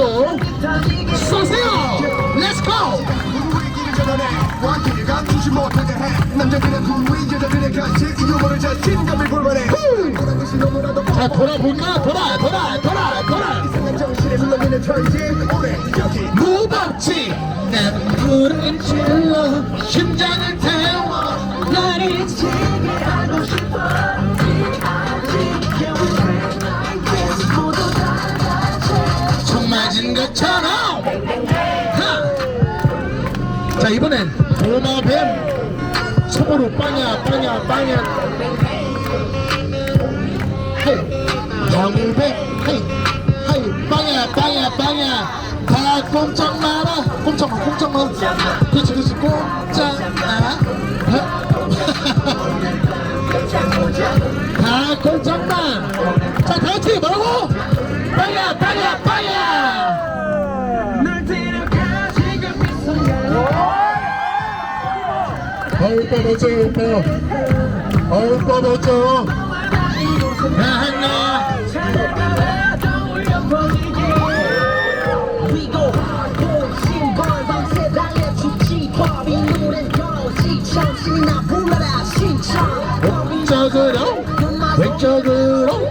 go. 서세요. Let's go. 자 돌아볼까 돌아 돌아 돌아 돌아 무법지 난 불을 질러 심장을 태워 날 잊히게 하고 싶어 이번엔 도마뱀. 서로로 빵야 빵야 빵야. 헤이. 영배 헤이. 헤이. 빵야 빵야 빵야. 다 꼼짝 마라. 꼼짝 마 꼼짝 마. 그렇지 그렇지 꼼짝 마라. 다 꼼짝 마자 다같이 뭐라고? 빵야 빵야 빵야 에 죽지 법이 노래 걸어지 정신이나 불러라 신청 왼쪽으로 왼쪽으로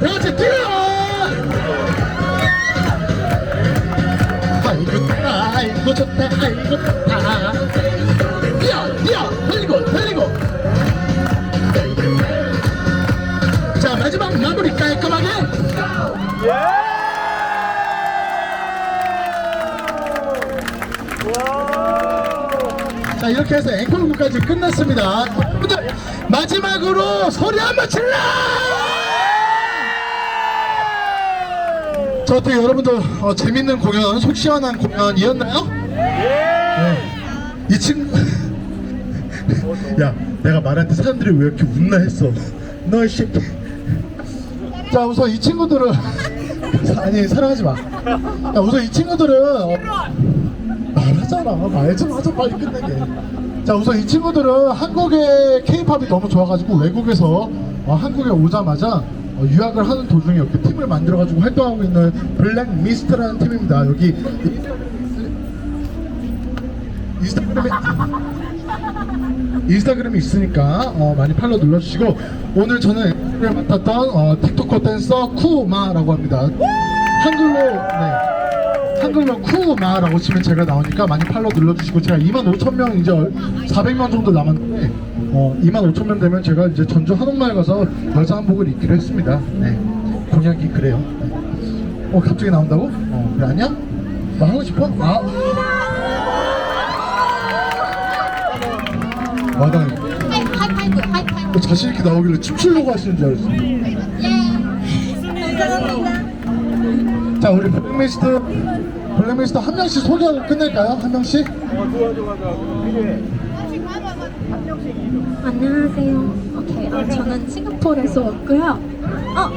같이 뛰어! 아이고 좋다, 아이고 좋다, 아이고 좋다. 뛰어, 뛰어, 흘리고, 흘리고. 자, 마지막 마무리 깔끔하게. 자, 이렇게 해서 앵콜곡까지 끝났습니다. 마지막으로 소리 한번 질러! 자, 어떻게 여러분들 어, 재밌는 공연, 속 시원한 공연이었나요? 네. 이 친구 야 내가 말할 때 사람들이 왜 이렇게 웃나 했어. 너이 자 우선 이 친구들은 아니 사랑하지 마. 야, 우선 이 친구들은 어, 말하잖아. 말 좀 하자. 빨리 끝내게. 자 우선 이 친구들은 한국의 케이팝이 너무 좋아가지고 외국에서 어, 한국에 오자마자 어, 유학을 하는 도중에 이렇게 팀을 만들어가지고 활동하고 있는 블랙 미스트라는 팀입니다. 여기 인스타그램에 인스타그램이 있으니까 어, 많이 팔로우 눌러주시고 오늘 저는 인스타그램 맡았던 어, 틱톡커 댄서 쿠마라고 합니다. 한글로 네. 한글로 쿠마라고 치면 제가 나오니까 많이 팔로우 눌러주시고 제가 2만 5천 명 이제 400명 정도 남았는데 어, 2만 5천 명 되면 제가 이제 전주 한옥마을 가서 여자 한복을 입기로 했습니다 네 공약이 그래요 네. 어 갑자기 나온다고? 어 그래 아니야? 뭐 하고 싶어? 아 마당 하이파이브, 하이파이브. 자신 있게 나오길래 춤추려고 하시는 줄 알았어. 예. 감사합니다. 자, 우리 블랙미스트 블랙미스트 한 명씩 소개하고 끝낼까요? 한 명씩? 안녕하세요. 오케이. 어, 저는 싱가포르에서 왔고요. 어,